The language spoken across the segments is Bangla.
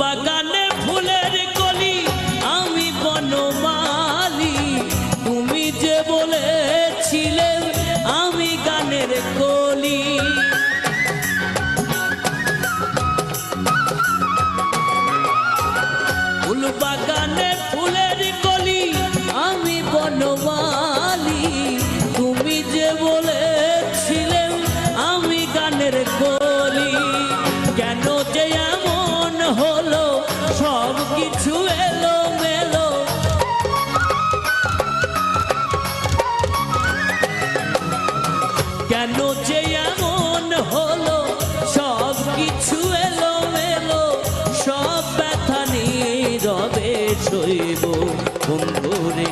বাগানে ফুলের কলি আমি বনমালি। তুমি যে বলেছিলে আমি গানের কলি। ফুল বাগানে ফুলের কেন যে এমন হলো? সব কিছু এলো মেলো সব ব্যথা নীরবে সইব বন্ধুরে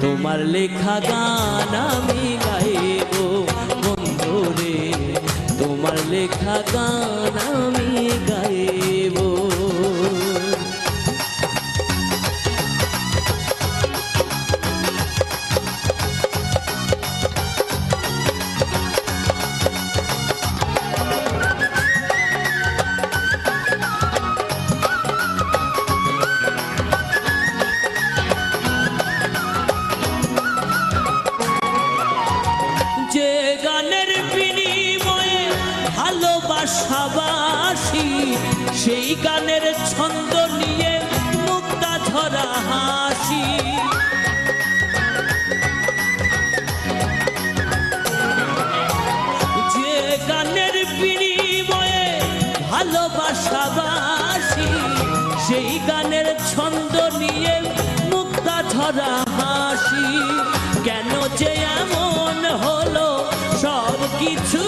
তোমার লেখা গান আমি গাইব। বন্ধুরে তোমার লেখা গান আমি বাসাবাসি সেই গানের ছন্দ নিয়ে মুক্তা ধরা হাসি। যে গানের বিনিময়ে ভালোবাসাবাসি, সেই গানের ছন্দ নিয়ে মুক্তা ধরা হাসি। কেন যে এমন হলো সব কিছু